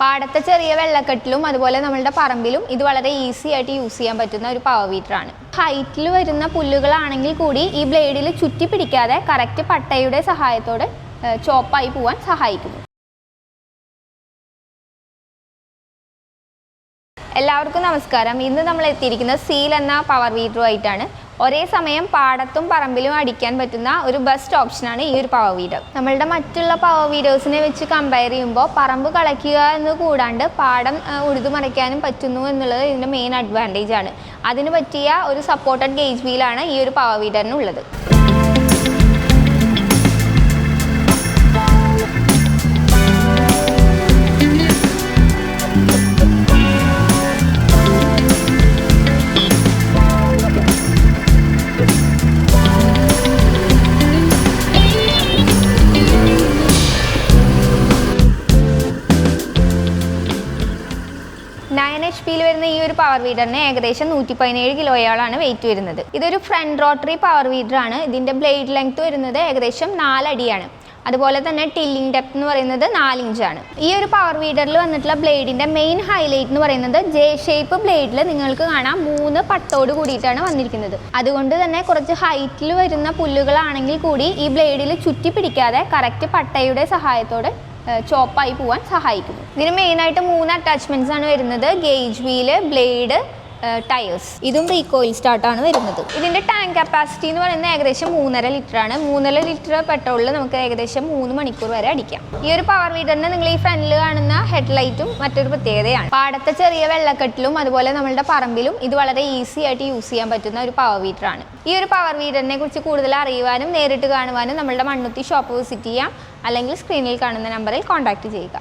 പാടത്തെ ചെറിയ വെള്ളക്കെട്ടിലും അതുപോലെ നമ്മളുടെ പറമ്പിലും ഇത് വളരെ ഈസി ആയിട്ട് യൂസ് ചെയ്യാൻ പറ്റുന്ന ഒരു പവർ വീറ്ററാണ് ഹൈറ്റിൽ വരുന്ന പുല്ലുകളാണെങ്കിൽ കൂടി ഈ ബ്ലേഡിൽ ചുറ്റി പിടിക്കാതെ കറക്റ്റ് പട്ടയുടെ സഹായത്തോടെ ചോപ്പായി പോവാൻ സഹായിക്കുന്നു. എല്ലാവർക്കും നമസ്കാരം. ഇന്ന് നമ്മൾ എത്തിയിരിക്കുന്നത് സീൽ എന്ന പവർ വീറ്ററുമായിട്ടാണ് ഒരേ സമയം പാടത്തും പറമ്പിലും അടിക്കാൻ പറ്റുന്ന ഒരു ബെസ്റ്റ് ഓപ്ഷനാണ് ഈ ഒരു പവർ വീഡർ നമ്മളുടെ മറ്റുള്ള പവർ വീഡേഴ്സിനെ വെച്ച് കമ്പയർ ചെയ്യുമ്പോൾ പറമ്പ് കളയ്ക്കുക എന്ന് കൂടാണ്ട് പാടം ഉഴുതുമറിക്കാനും ഉഴുതു മറിക്കാനും പറ്റുന്നു എന്നുള്ളത് ഇതിന്റെ മെയിൻ അഡ്വാന്റേജ് ആണ്. അതിന് പറ്റിയ ഒരു സപ്പോർട്ടഡ് ഗേജ് വീലാണ് ഈ ഒരു പവർ വീഡറിനുള്ളത് നയൻ എച്ച് പിയിൽ വരുന്ന ഈ ഒരു പവർ വീഡറിന് ഏകദേശം നൂറ്റി പതിനേഴ് കിലോയോളാണ് വെയിറ്റ് വരുന്നത്. ഇതൊരു ഫ്രണ്ട് റോട്ടറി പവർ വീഡർ ആണ്. ഇതിന്റെ ബ്ലേഡ് ലെങ്ത് വരുന്നത് ഏകദേശം നാലടിയാണ് അതുപോലെ തന്നെ ടില്ലിംഗ് ഡെപ്ത് എന്ന് പറയുന്നത് നാലിഞ്ചാണ് ഈ ഒരു പവർ വീഡറിൽ വന്നിട്ടുള്ള ബ്ലേഡിന്റെ മെയിൻ ഹൈലൈറ്റ് എന്ന് പറയുന്നത് ജെ ഷേപ്പ് ബ്ലേഡിൽ നിങ്ങൾക്ക് കാണാം. മൂന്ന് പട്ടോട് കൂടിയിട്ടാണ് വന്നിരിക്കുന്നത്. അതുകൊണ്ട് തന്നെ കുറച്ച് ഹൈറ്റിൽ വരുന്ന പുല്ലുകളാണെങ്കിൽ കൂടി ഈ ബ്ലേഡിൽ ചുറ്റി പിടിക്കാതെ കറക്റ്റ് പട്ടയുടെ സഹായത്തോടെ ചോപ്പായി പോവാൻ സഹായിക്കുന്നു. ഇതിന് മെയിനായിട്ട് മൂന്ന് അറ്റാച്ച്മെന്റ്സ് ആണ് വരുന്നത്. ഗേജ് വീൽ ബ്ലേഡ് ടയേഴ്സ് ഇതും റീകോയിൽ സ്റ്റാർട്ടാണ് വരുന്നത്. ഇതിന്റെ ടാങ്ക് കപ്പാസിറ്റി എന്ന് പറയുന്നത് ഏകദേശം മൂന്നര ലിറ്റർ ആണ്. മൂന്നര ലിറ്റർ പെട്രോളിൽ നമുക്ക് ഏകദേശം മൂന്ന് മണിക്കൂർ വരെ അടിക്കാം. ഈ ഒരു പവർ വീഡറിന് നിങ്ങൾ ഈ ഫ്രണ്ടിൽ കാണുന്ന ഹെഡ്ലൈറ്റും മറ്റൊരു പ്രത്യേകതയാണ്. പാടത്തെ ചെറിയ വെള്ളക്കെട്ടിലും അതുപോലെ നമ്മളുടെ പറമ്പിലും ഇത് വളരെ ഈസി ആയിട്ട് യൂസ് ചെയ്യാൻ പറ്റുന്ന ഒരു പവർ വീഡർ ആണ്. ഈ ഒരു പവർ വീഡറിനെ കുറിച്ച് കൂടുതൽ അറിയുവാനും നേരിട്ട് കാണുവാനും നമ്മളുടെ മണ്ണുത്തി ഷോപ്പ് വിസിറ്റ് ചെയ്യാം. അല്ലെങ്കിൽ സ്ക്രീനിൽ കാണുന്ന നമ്പറിൽ കോൺടാക്ട് ചെയ്യുക.